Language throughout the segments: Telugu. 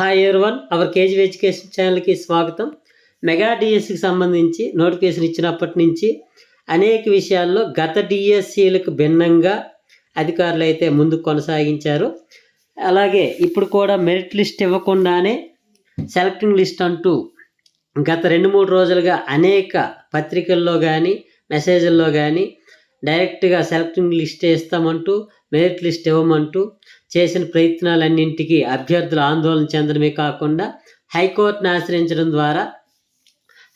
Hi one hour KG education ఛానల్కి స్వాగతం. మెగా డిఎస్సికి సంబంధించి నోటిఫికేషన్ ఇచ్చినప్పటి నుంచి అనేక విషయాల్లో గత డిఎస్సీలకు భిన్నంగా అధికారులు అయితే ముందుకు కొనసాగించారు. అలాగే ఇప్పుడు కూడా మెరిట్ లిస్ట్ ఇవ్వకుండానే సెలెక్టింగ్ లిస్ట్ అంటూ గత రెండు మూడు రోజులుగా అనేక పత్రికల్లో కానీ మెసేజ్ల్లో కానీ డైరెక్ట్గా సెలెక్టింగ్ లిస్ట్ ఇస్తామంటూ మెరిట్ లిస్ట్ ఇవ్వమంటూ చేసిన ప్రయత్నాలన్నింటికీ అభ్యర్థులు ఆందోళన చెందడమే కాకుండా హైకోర్టును ఆశ్రయించడం ద్వారా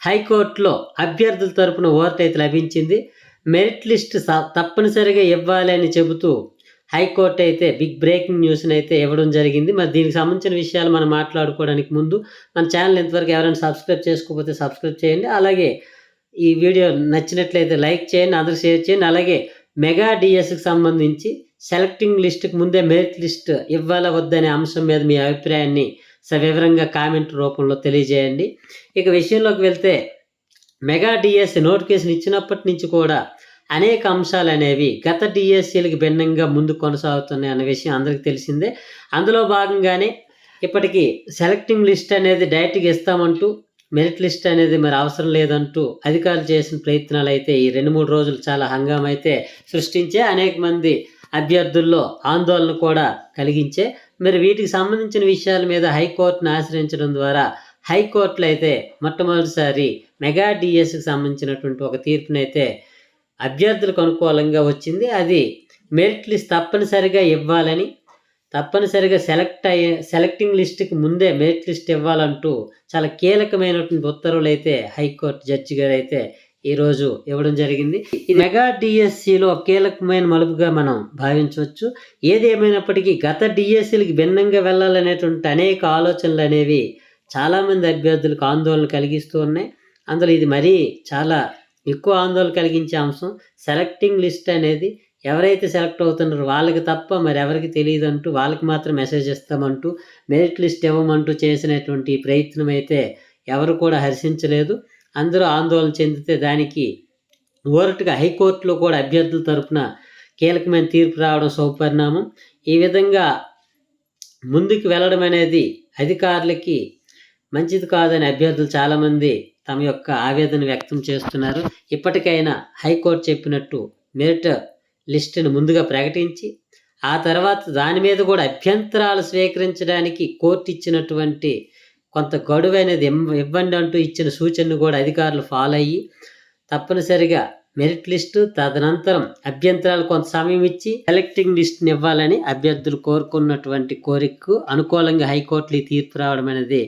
హైకోర్టులో అభ్యర్థుల తరపున ఓట్ అయితే లభించింది. మెరిట్ లిస్ట్ తప్పనిసరిగా ఇవ్వాలి అని చెబుతూ హైకోర్టు అయితే బిగ్ బ్రేకింగ్ న్యూస్ని అయితే ఇవ్వడం జరిగింది. మరి దీనికి సంబంధించిన విషయాలు మనం మాట్లాడుకోవడానికి ముందు మన ఛానల్ ఇంతవరకు ఎవరైనా సబ్స్క్రైబ్ చేసుకోకపోతే సబ్స్క్రైబ్ చేయండి. అలాగే ఈ వీడియో నచ్చినట్లయితే లైక్ చేయండి అందరూ షేర్ చేయండి. అలాగే మెగా డిఎస్కి సంబంధించి సెలెక్టింగ్ లిస్ట్కి ముందే మెరిట్ లిస్ట్ ఇవ్వాలా వద్దనే అంశం మీద మీ అభిప్రాయాన్ని సవివరంగా కామెంట్ రూపంలో తెలియజేయండి. ఇక విషయంలోకి వెళ్తే మెగా డిఎస్సి నోటిఫికేషన్ ఇచ్చినప్పటి నుంచి కూడా అనేక అంశాలు అనేవి గత డిఎస్సీలకు భిన్నంగా ముందు కొనసాగుతున్నాయి అనే విషయం అందరికీ తెలిసిందే. అందులో భాగంగానే ఇప్పటికీ సెలెక్టింగ్ లిస్ట్ అనేది డైరెక్ట్గా ఇస్తామంటూ మెరిట్ లిస్ట్ అనేది మరి అవసరం లేదంటూ అధికారులు చేసిన ప్రయత్నాలు అయితే ఈ రెండు మూడు రోజులు చాలా హంగామైతే అయితే సృష్టించే అనేక మంది అభ్యర్థుల్లో ఆందోళన కూడా కలిగించే మరి వీటికి సంబంధించిన విషయాల మీద హైకోర్టును ఆశ్రయించడం ద్వారా హైకోర్టులో అయితే మొట్టమొదటిసారి మెగా డిఎస్కి సంబంధించినటువంటి ఒక తీర్పునైతే అభ్యర్థులకు అనుకూలంగా వచ్చింది. అది మెరిట్ లిస్ట్ తప్పనిసరిగా ఇవ్వాలని తప్పనిసరిగా సెలెక్ట్ అయ్యే సెలెక్టింగ్ లిస్ట్కి ముందే మెరిట్ లిస్ట్ ఇవ్వాలంటూ చాలా కీలకమైనటువంటి ఉత్తర్వులు అయితే హైకోర్టు జడ్జి గారు అయితే ఈరోజు ఇవ్వడం జరిగింది. ఈ మెగా డిఎస్సిలో కీలకమైన మలుపుగా మనం భావించవచ్చు. ఏదేమైనప్పటికీ గత డిఎస్సీలకు భిన్నంగా వెళ్ళాలనేటువంటి అనేక ఆలోచనలు అనేవి చాలామంది అభ్యర్థులకు ఆందోళన కలిగిస్తూ ఉన్నాయి. అందులో ఇది మరీ చాలా ఎక్కువ ఆందోళన కలిగించే అంశం. సెలెక్టింగ్ లిస్ట్ అనేది ఎవరైతే సెలెక్ట్ అవుతున్నారో వాళ్ళకి తప్ప మరి ఎవరికి తెలియదు అంటూ వాళ్ళకి మాత్రం మెసేజ్ ఇస్తామంటూ మెరిట్ లిస్ట్ ఇవ్వమంటూ చేసినటువంటి ప్రయత్నం అయితే ఎవరు కూడా హర్షించలేదు. అందరూ ఆందోళన చెందితే దానికి ఓరటుగా హైకోర్టులో కూడా అభ్యర్థుల తరపున కీలకమైన తీర్పు రావడం సౌపరిణామం. ఈ విధంగా ముందుకు వెళ్ళడం అనేది అధికారులకి మంచిది కాదని అభ్యర్థులు చాలామంది తమ యొక్క ఆవేదన వ్యక్తం చేస్తున్నారు. ఇప్పటికైనా హైకోర్టు చెప్పినట్టు మెరిట్ లిస్టును ముందుగా ప్రకటించి ఆ తర్వాత దాని మీద కూడా అభ్యంతరాలు స్వీకరించడానికి కోర్టు ఇచ్చినటువంటి కొంత గడువైనది అనేది ఇవ్వండి అంటూ ఇచ్చిన సూచనను కూడా అధికారులు ఫాలో అయ్యి తప్పనిసరిగా మెరిట్ లిస్టు తదనంతరం అభ్యంతరాలు కొంత సమయం ఇచ్చి సెలెక్టింగ్ లిస్ట్ని ఇవ్వాలని అభ్యర్థులు కోరుకున్నటువంటి కోరికకు అనుకూలంగా హైకోర్టులు తీర్పు రావడం అనేది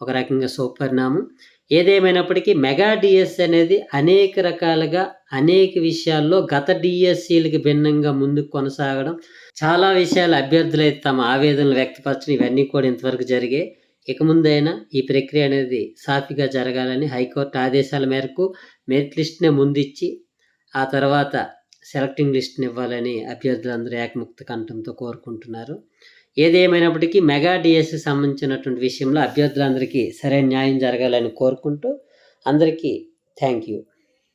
ఒక రకంగా సుపరిణామం ఏదేమైనప్పటికీ మెగా డిఎస్ అనేది అనేక రకాలుగా అనేక విషయాల్లో గత డిఎస్సీలకు భిన్నంగా ముందుకు కొనసాగడం. చాలా విషయాలు అభ్యర్థులైతే తమ ఆవేదనలు వ్యక్తపరచడం ఇవన్నీ కూడా ఇంతవరకు జరిగాయి. ఇక ముందైనా ఈ ప్రక్రియ అనేది సాఫీగా జరగాలని హైకోర్టు ఆదేశాల మేరకు మెరిట్ లిస్ట్నే ముందిచ్చి ఆ తర్వాత సెలెక్టింగ్ లిస్ట్ని ఇవ్వాలని అభ్యర్థులందరూ ఏకముక్త కంఠంతో కోరుకుంటున్నారు. ఏదేమైనప్పటికీ మెగా డిఎస్కి సంబంధించినటువంటి విషయంలో అభ్యర్థులందరికీ సరైన న్యాయం జరగాలని కోరుకుంటూ అందరికీ థ్యాంక్ యూ.